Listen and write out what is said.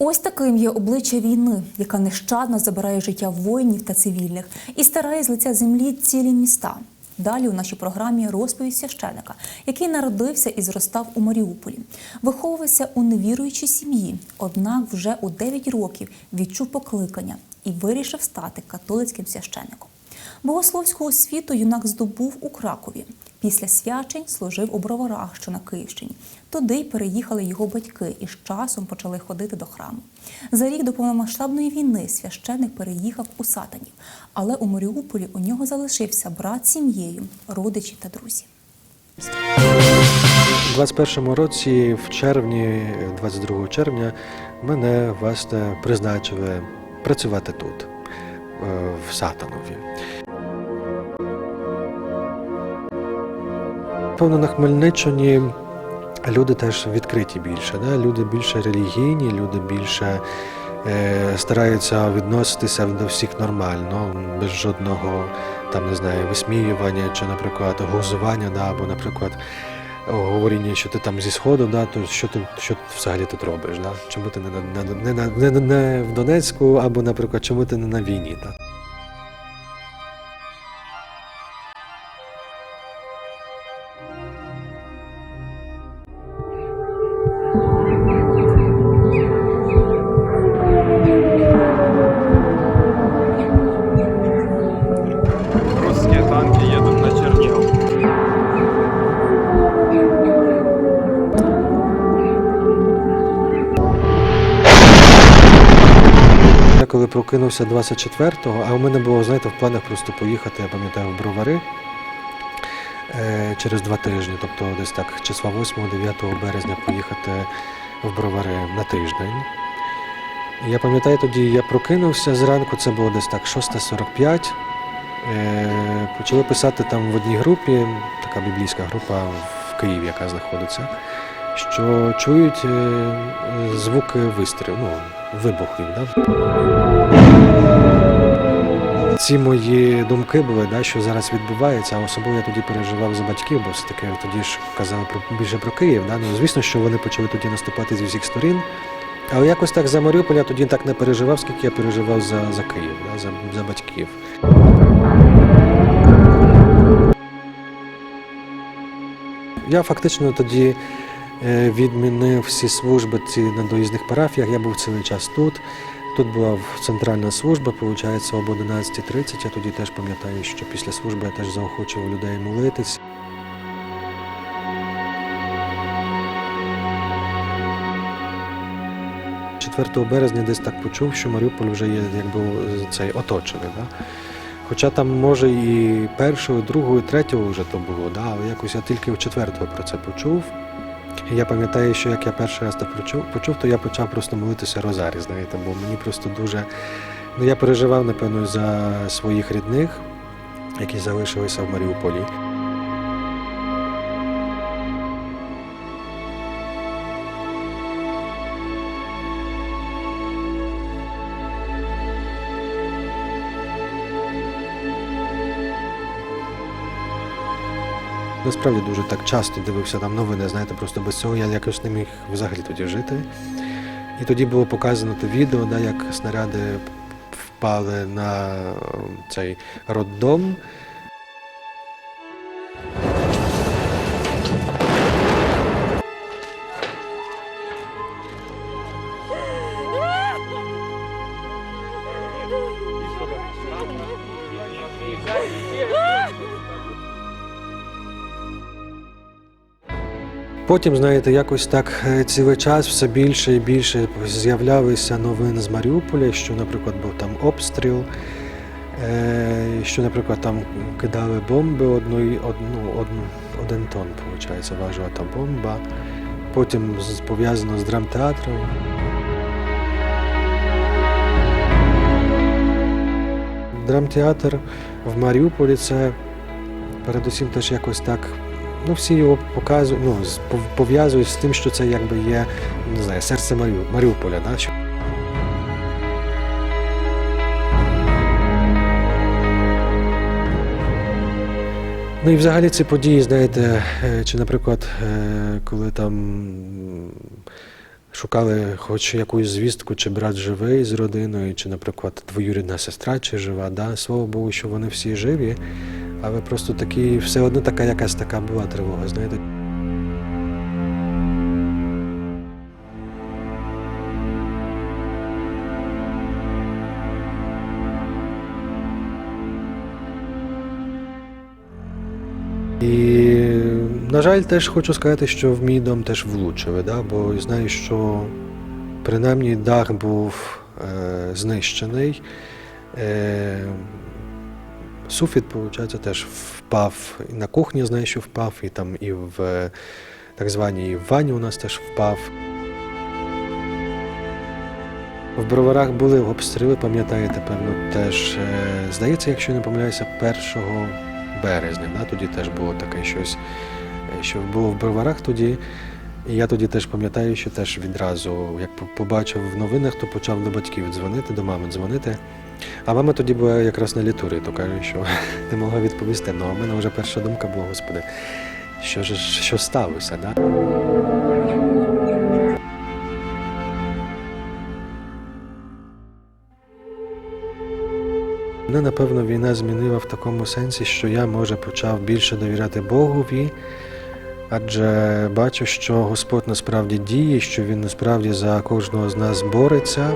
Ось таким є обличчя війни, яка нещадно забирає життя воїнів та цивільних і старає з лиця землі цілі міста. Далі у нашій програмі розповідь священика, який народився і зростав у Маріуполі, виховувався у невіруючій сім'ї, однак вже у 9 років відчув покликання і вирішив стати католицьким священником. Богословську освіту юнак здобув у Кракові. Після свячень служив у Броварах, що на Київщині. Туди й переїхали його батьки і з часом почали ходити до храму. За рік до повномасштабної війни священик переїхав у Сатанів, але у Маріуполі у нього залишився брат з сім'єю, родичі та друзі. У 21-му році, в червні, 22 червня, мене власне призначили працювати тут, е, в Сатанові. Певно, на Хмельниччині люди теж відкриті більше. Да? Люди більше релігійні, люди більше е, стараються відноситися до всіх нормально, без жодного там, не знаю, висміювання чи, наприклад, глузування, да? або, наприклад, говоріння, що ти там зі сходу, да, то що ти що взагалі тут робиш? Да? Чому ти не, не, не, не, не в Донецьку, або, наприклад, чому ти не на війні? Да? Коли прокинувся 24-го, а у мене було, знаєте, в планах просто поїхати, я пам'ятаю, в Бровари е, через два тижні, тобто десь так, числа 8-9 березня поїхати в Бровари на тиждень. Я пам'ятаю, тоді я прокинувся зранку, це було десь так 6.45. Е, почали писати там в одній групі, така біблійська група в Києві, яка знаходиться, що чують е, звуки вистрілів, ну, вибухів. Да? Ці мої думки були, да, що зараз відбувається, а особливо я тоді переживав за батьків, бо все-таки тоді ж казали про більше про Київ. Да? Ну, звісно, що вони почали тоді наступати зі всіх сторін. Але якось так за Маріуполь я тоді так не переживав, скільки я переживав за, за Київ, да, за, за батьків. Я фактично тоді відмінив всі служби ці на доїзних парафіях. Я був цілий час тут. Тут була центральна служба, виходить, об 11.30. Я тоді теж пам'ятаю, що після служби я теж заохочував людей молитись. – 4 березня десь так почув, що Маріуполь вже є якби цей оточений. Да? Хоча там, може, і першого, другого, і третього вже то було, да? але якось я тільки в четвертого про це почув. Я пам'ятаю, що як я перший раз це почув, почув, то я почав просто молитися Розарі, знаєте, бо мені просто дуже. Ну, я переживав, напевно, за своїх рідних, які залишилися в Маріуполі. Насправді дуже так часто дивився там новини, знаєте, просто без цього я якось не міг взагалі тоді жити. І тоді було показано те відео, да, як снаряди впали на е, цей роддом. Потім, знаєте, якось так е, цілий час все більше і більше з'являлися новини з Маріуполя, що, наприклад, був там обстріл, е, що, наприклад, там кидали бомби одної, одну, одну, один тонн, виходить, важила та бомба. Потім пов'язано з драмтеатром. Драмтеатр в Маріуполі це передусім теж якось так. Ну, всі його показують, ну, пов'язують з тим, що це якби є не знаю, серце Маріуполя. Да? Ну і взагалі ці події, знаєте, е, чи, наприклад, е, коли там шукали хоч якусь звістку, чи брат живий з родиною, чи, наприклад, двоюрідна сестра, чи жива. Да? Слава Богу, що вони всі живі, але просто такі, все одно така якась така була тривога, знаєте. І, на жаль, теж хочу сказати, що в мій дом теж влучили, да? бо знаю, що принаймні дах був е, знищений. Е, суфіт, виходить, теж впав. І на кухні знаю, що впав, і там і в е, так званій ванні у нас теж впав. В броварах були обстріли, пам'ятаєте, певно, теж. Е, здається, якщо не помиляюся, 1 березня. Да? Тоді теж було таке щось, е, що було в броварах тоді. І я тоді теж пам'ятаю, що теж відразу, як побачив в новинах, то почав до батьків дзвонити, до мами дзвонити. А мама тоді була якраз на літурі, то каже, що не могла відповісти. Ну, а в мене вже перша думка була, господи, що ж що сталося? Да? Мене, напевно, війна змінила в такому сенсі, що я, може, почав більше довіряти Богові, адже бачу, що Господь насправді діє, що Він насправді за кожного з нас бореться.